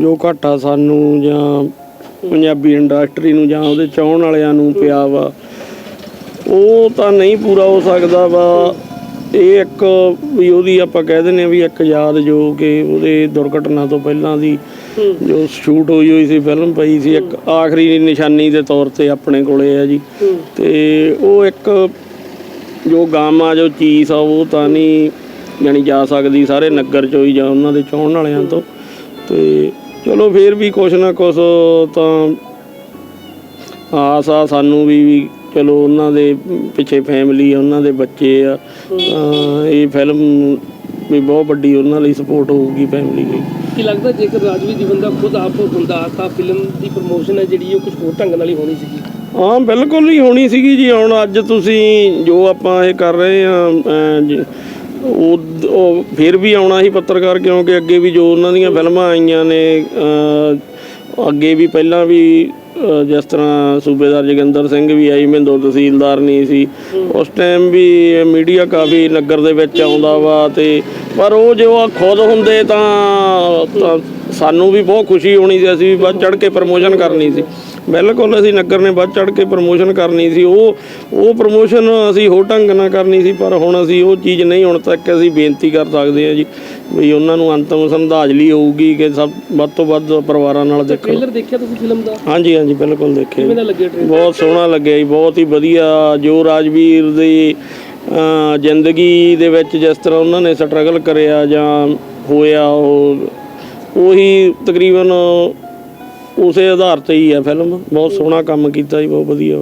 ਜੋ ਘਾਟਾ ਸਾਨੂੰ ਜਾਂ ਪੰਜਾਬੀ ਇੰਡਸਟਰੀ ਨੂੰ ਜਾਂ ਉਹਦੇ ਚਾਹਣ ਵਾਲਿਆਂ ਨੂੰ ਪਿਆ ਵਾ ਉਹ ਤਾਂ ਨਹੀਂ ਪੂਰਾ ਹੋ ਸਕਦਾ ਵਾ। ਇਹ ਇੱਕ ਵੀ ਉਹਦੀ ਆਪਾਂ ਕਹਿ ਦਿੰਦੇ ਆ ਵੀ ਇੱਕ ਯਾਦ ਜੋ ਕਿ ਉਹਦੇ ਦੁਰਘਟਨਾ ਤੋਂ ਪਹਿਲਾਂ ਦੀ ਜੋ ਸ਼ੂਟ ਹੋਈ ਹੋਈ ਸੀ ਫਿਲਮ ਪਈ ਸੀ ਇੱਕ ਆਖਰੀ ਨਿਸ਼ਾਨੀ ਦੇ ਤੌਰ ਤੇ ਆਪਣੇ ਕੋਲੇ ਆ ਜੀ। ਤੇ ਉਹ ਇੱਕ ਜੋ ਗਾਮਾ ਜੋ ਚੀਜ਼ ਆ ਉਹ ਤਾਂ ਨਹੀਂ ਜਾਣੀ ਜਾ ਸਕਦੀ ਸਾਰੇ ਨਗਰ ਚੋਂ ਹੀ ਜਾਂ ਉਹਨਾਂ ਦੇ ਚਾਹਣ ਵਾਲਿਆਂ ਤੋਂ। ਤੇ ਚਲੋ ਫੇਰ ਵੀ ਕੁਛ ਨਾ ਕੁਛ ਤਾਂ ਆਸ ਆ ਸਾਨੂੰ ਵੀ ਵੀ ਚਲੋ ਉਹਨਾਂ ਦੇ ਪਿੱਛੇ ਫੈਮਿਲੀ ਆ ਉਹਨਾਂ ਦੇ ਬੱਚੇ ਆ ਤਾਂ ਇਹ ਫਿਲਮ ਵੀ ਬਹੁਤ ਵੱਡੀ ਉਹਨਾਂ ਲਈ ਸਪੋਰਟ ਹੋਊਗੀ ਫੈਮਿਲੀ ਲਈ। ਕੀ ਲੱਗਦਾ ਜੇਕਰ ਰਾਜਵੀਰ ਜੀਵਨ ਦਾ ਖੁਦ ਆਪ ਹੁੰਦਾ ਤਾਂ ਫਿਲਮ ਦੀ ਪ੍ਰਮੋਸ਼ਨ ਹੈ ਜਿਹੜੀ ਉਹ ਕੁਝ ਹੋਰ ਢੰਗ ਨਾਲ ਹੀ ਹੋਣੀ ਸੀਗੀ? ਹਾਂ ਬਿਲਕੁਲ ਹੀ ਹੋਣੀ ਸੀਗੀ ਜੀ। ਹੁਣ ਅੱਜ ਤੁਸੀਂ ਜੋ ਆਪਾਂ ਇਹ ਕਰ ਰਹੇ ਆ ਉਹ ਫਿਰ ਵੀ ਆਉਣਾ ਸੀ ਪੱਤਰਕਾਰ ਕਿਉਂਕਿ ਅੱਗੇ ਵੀ ਜੋ ਉਹਨਾਂ ਦੀਆਂ ਫਿਲਮਾਂ ਆਈਆਂ ਨੇ ਅੱਗੇ ਵੀ ਪਹਿਲਾਂ ਵੀ ਜਿਸ ਤਰ੍ਹਾਂ ਸੂਬੇਦਾਰ ਜੋਗਿੰਦਰ ਸਿੰਘ ਵੀ ਆਈ ਮੈਂਦੋ ਤਹਿਸੀਲਦਾਰ ਨਹੀਂ ਸੀ। ਉਸ ਟਾਈਮ ਵੀ ਮੀਡੀਆ ਕਾਫੀ ਨਗਰ ਦੇ ਵਿੱਚ ਆਉਂਦਾ ਵਾ ਤੇ ਪਰ ਉਹ ਜੋ ਆ ਖੁਦ ਹੁੰਦੇ ਤਾਂ ਸਾਨੂੰ ਵੀ ਬਹੁਤ ਖੁਸ਼ੀ ਹੋਣੀ ਸੀ ਅਸੀਂ ਵੀ ਵੱਧ ਚੜ ਕੇ ਪ੍ਰਮੋਸ਼ਨ ਕਰਨੀ ਸੀ। ਬਿਲਕੁਲ ਅਸੀਂ ਨਗਰ ਨੇ ਵੱਧ ਚੜ ਕੇ ਪ੍ਰਮੋਸ਼ਨ ਕਰਨੀ ਸੀ। ਉਹ ਉਹ ਪ੍ਰਮੋਸ਼ਨ ਅਸੀਂ ਹੋਰ ਢੰਗ ਨਾਲ ਕਰਨੀ ਸੀ ਪਰ ਹੁਣ ਅਸੀਂ ਉਹ ਚੀਜ਼ ਨਹੀਂ ਹੁਣ ਤੱਕ ਅਸੀਂ ਬੇਨਤੀ ਕਰ ਸਕਦੇ ਹਾਂ ਜੀ ਵੀ ਉਹਨਾਂ ਨੂੰ ਅੰਤਮ ਸੰਧਾਜਲੀ ਹੋਊਗੀ ਕਿ ਸਭ ਵੱਧ ਤੋਂ ਵੱਧ ਪਰਿਵਾਰਾਂ ਨਾਲ ਦੇਖਣ। ਟ੍ਰੇਲਰ ਦੇਖਿਆ ਤੁਸੀਂ ਫਿਲਮ ਦਾ? ਹਾਂਜੀ। ਹਾਂਜੀ ਬਿਲਕੁਲ ਦੇਖੇ ਕਿਵੇਂ ਦਾ ਲੱਗਿਆ ਟ੍ਰੇਲਰ ਬਹੁਤ ਸੋਹਣਾ ਲੱਗਿਆ ਜੀ ਬਹੁਤ ਹੀ ਵਧੀਆ। ਜੋ ਰਾਜਵੀਰ ਦੀ ਜ਼ਿੰਦਗੀ ਦੇ ਵਿੱਚ ਜਿਸ ਤਰ੍ਹਾਂ ਉਹਨਾਂ ਨੇ ਸਟਰਗਲ ਕਰਿਆ ਜਾਂ ਹੋਇਆ ਉਹ ਉਹੀ ਤਕਰੀਬਨ ਉਸੇ ਆਧਾਰ ਤੇ ਹੀ ਆ ਫਿਲਮ ਬਹੁਤ ਸੋਹਣਾ ਕੰਮ ਕੀਤਾ ਜੀ ਬਹੁਤ ਵਧੀਆ।